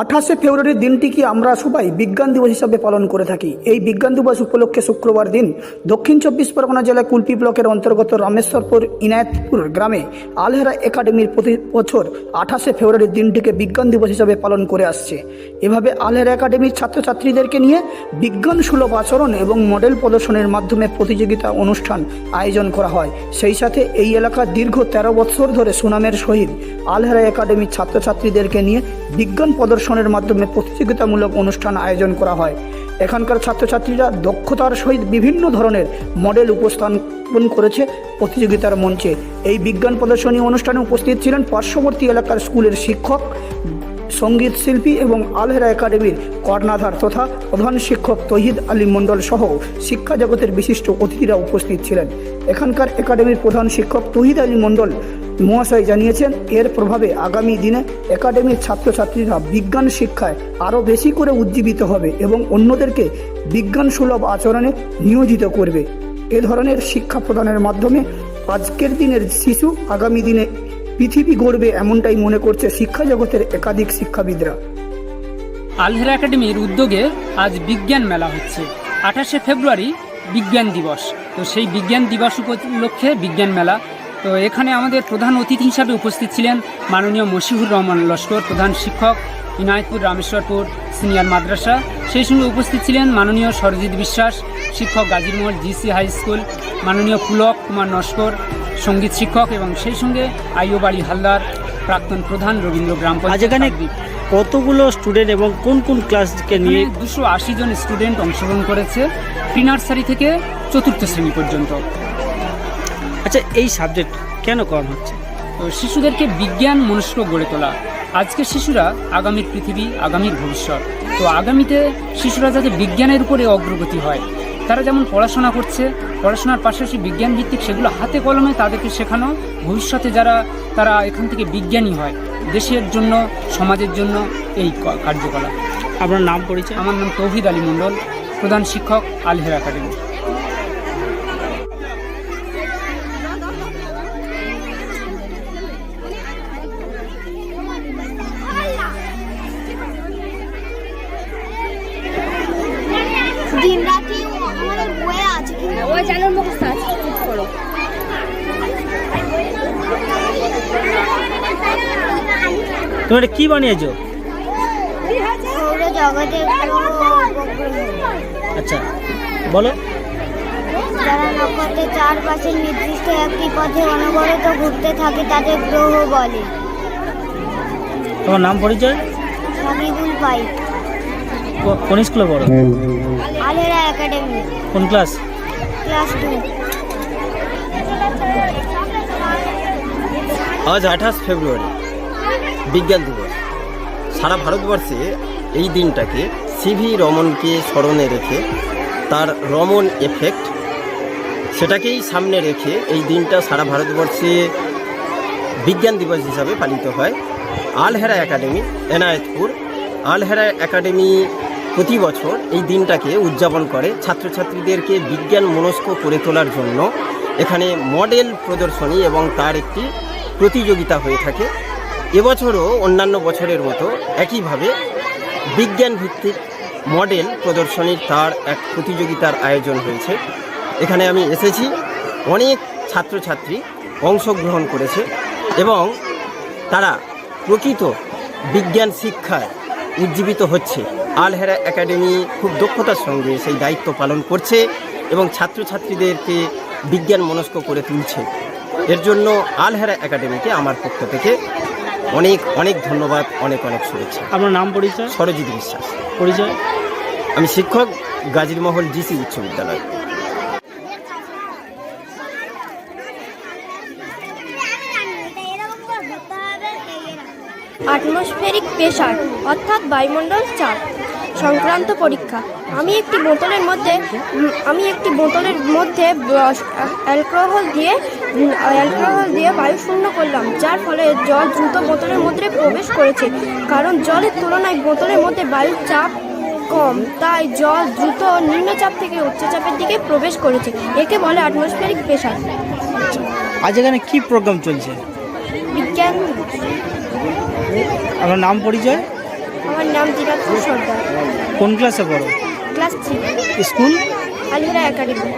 আঠাশে ফেব্রুয়ারির দিনটিকে আমরা সবাই বিজ্ঞান দিবস হিসাবে পালন করে থাকি? এই বিজ্ঞান দিবস উপলক্ষে শুক্রবার দিন দক্ষিণ চব্বিশ পরগনা জেলার কুলপি ব্লকের অন্তর্গত রামেশ্বরপুর ইনায়তপুর গ্রামে আলহেরা একাডেমির প্রতি বছর আঠাশে ফেব্রুয়ারির দিনটিকে বিজ্ঞান দিবস হিসাবে পালন করে আসছে। এভাবে আলহেরা একাডেমির ছাত্রছাত্রীদেরকে নিয়ে বিজ্ঞান সুলভ আচরণ এবং মডেল প্রদর্শনের মাধ্যমে প্রতিযোগিতা অনুষ্ঠান আয়োজন করা হয়। সেই সাথে এই এলাকার দীর্ঘ তেরো বছর ধরে সুনামের সহিত আলহেরা একাডেমির ছাত্রছাত্রীদেরকে নিয়ে বিজ্ঞান প্রদর্শনের মাধ্যমে প্রতিযোগিতামূলক অনুষ্ঠান আয়োজন করা হয়। এখানকার ছাত্রছাত্রীরা দক্ষতার সহিত বিভিন্ন ধরনের মডেল উপস্থাপন করেছে প্রতিযোগিতার মঞ্চে। এই বিজ্ঞান প্রদর্শনী অনুষ্ঠানে উপস্থিত ছিলেন পার্শ্ববর্তী এলাকার স্কুলের শিক্ষক সংগীত শিল্পী এবং আলহেরা একাডেমির কর্ণাধার তথা প্রধান শিক্ষক তহিদ আলী মণ্ডল সহ শিক্ষা জগতের বিশিষ্ট অতিথিরা উপস্থিত ছিলেন। এখানকার একাডেমির প্রধান শিক্ষক তহিদ আলী মণ্ডল মহাশয় জানিয়েছেন, এর প্রভাবে আগামী দিনে একাডেমির ছাত্রছাত্রীরা বিজ্ঞান শিক্ষায় আরও বেশি করে উজ্জীবিত হবে এবং অন্যদেরকে বিজ্ঞান সুলভ আচরণে নিয়োজিত করবে। এ ধরনের শিক্ষা প্রদানের মাধ্যমে আজকের দিনের শিশু আগামী দিনে পৃথিবী গড়বে এমনটাই মনে করছে শিক্ষা জগতের একাধিক শিক্ষাবিদরা। আলহেরা একাডেমির উদ্যোগে আজ বিজ্ঞান মেলা হচ্ছে। আঠাশে ফেব্রুয়ারি বিজ্ঞান দিবস। তো সেই বিজ্ঞান দিবস উপলক্ষে বিজ্ঞান মেলা। তো এখানে আমাদের প্রধান অতিথি হিসাবে উপস্থিত ছিলেন মাননীয় মশিহুর রহমান লস্কর, প্রধান শিক্ষক ইনায়তপুর রামেশ্বরপুর সিনিয়র মাদ্রাসা। সেই সঙ্গে উপস্থিত ছিলেন মাননীয় সরজিৎ বিশ্বাস, শিক্ষক গাজীরমহল জিসি হাই স্কুল, মাননীয় পুলক কুমার নস্কর সংগীত শিক্ষক এবং সেই সঙ্গে আইওবাড়ি হালদার প্রাক্তন প্রধান রবীন্দ্র গ্রাম পঞ্চায়েত এখানে কতগুলো স্টুডেন্ট এবং কোন কোন ক্লাসকে নিয়ে দুশো আশি জন স্টুডেন্ট অংশগ্রহণ করেছে প্রি নার্সারি থেকে চতুর্থ শ্রেণি পর্যন্ত। আচ্ছা এই সাবজেক্ট কেন করানো হচ্ছে? তো শিশুদেরকে বিজ্ঞান মনস্ক গড়ে তোলা। আজকের শিশুরা আগামীর পৃথিবী আগামীর ভবিষ্যৎ। তো আগামীতে শিশুরা যাতে বিজ্ঞানের উপরে অগ্রগতি হয় তারা যেমন পড়াশোনা করছে পড়াশোনার পাশাপাশি বিজ্ঞান ভিত্তিক সেগুলো হাতে কলমে তাদেরকে শেখানো ভবিষ্যতে যারা তারা এখান থেকে বিজ্ঞানী হয় দেশের জন্য সমাজের জন্য এই কার্যকলাপ। আপনার নাম পরিচয়? আমার নাম তৌহিদ আলী মণ্ডল প্রধান শিক্ষক আলহের একাডেমি। তুমি এটা কি বানিয়েছো? আচ্ছা বলো। যারা নক্ষত্রের চারপাশে নির্দিষ্ট একটি পথে অনবরত ঘুরতে থাকে তাদের গ্রহ বলে তোমার নাম, পরিচয়? সাকিবুল পাই কোন স্কুলে পড়ো? আলেরা একাডেমি কোন ক্লাস? ক্লাস টু আজ আঠাশ ফেব্রুয়ারি। বিজ্ঞান দিবস। সারা ভারতবর্ষে এই দিনটাকে সিভি রমনকে স্মরণে রেখে তার রমন এফেক্ট সেটাকেই সামনে রেখে এই দিনটা সারা ভারতবর্ষে বিজ্ঞান দিবস হিসাবে পালিত হয়। আলহেরা একাডেমি, এনায়েতপুর। আলহেরা একাডেমি প্রতি বছর এই দিনটাকে উদযাপন করে। ছাত্রছাত্রীদেরকে বিজ্ঞান মনস্ক করে তোলার জন্য। এখানে মডেল প্রদর্শনী এবং তার একটি প্রতিযোগিতা হয়ে থাকে। এবছরও অন্যান্য বছরের মতো একইভাবে বিজ্ঞান ভিত্তিক মডেল প্রদর্শনীর তার এক প্রতিযোগিতার আয়োজন হয়েছে। এখানে আমি এসেছি। অনেক ছাত্রছাত্রী অংশগ্রহণ করেছে এবং তারা প্রকৃত বিজ্ঞান শিক্ষায় উজ্জীবিত হচ্ছে। আলহেরা একাডেমি খুব দক্ষতার সঙ্গে সেই দায়িত্ব পালন করছে এবং ছাত্রছাত্রীদেরকে বিজ্ঞান মনস্ক করে তুলছে। এর জন্য আলহেরা একাডেমিকে আমার পক্ষ থেকে অনেক অনেক ধন্যবাদ অনেক অনেক শুভেচ্ছা। আপনার নাম পরিচয়? সরজিৎ বিশ্বাস। পরিচয়? আমি শিক্ষক গাজীর মহল জিসি উচ্চ বিদ্যালয়। অ্যাটমসফেরিক প্রেশার অর্থাৎ বায়ুমণ্ডল চাপ। সংক্রান্ত পরীক্ষা। আমি একটি বোতলের মধ্যে আমি একটি বোতলের মধ্যে অ্যালকোহল দিয়ে অ্যালকোহল দিয়ে বায়ু শূন্য করলাম যার ফলে জল দ্রুত বোতলের মধ্যে প্রবেশ করেছে। কারণ জলের তুলনায় বোতলের মধ্যে বায়ুর চাপ কম তাই জল দ্রুত নিম্নচাপ থেকে উচ্চচাপের দিকে প্রবেশ করেছে। একে বলে অ্যাটমসফেরিক প্রেশার আজ এখানে কি প্রোগ্রাম চলছে? বিজ্ঞান। আপনার নাম পরিচয়? আমার নাম দিনাজপুর সর্দার। কোন ক্লাসে পড়ো? Class three. School? Alhera academy.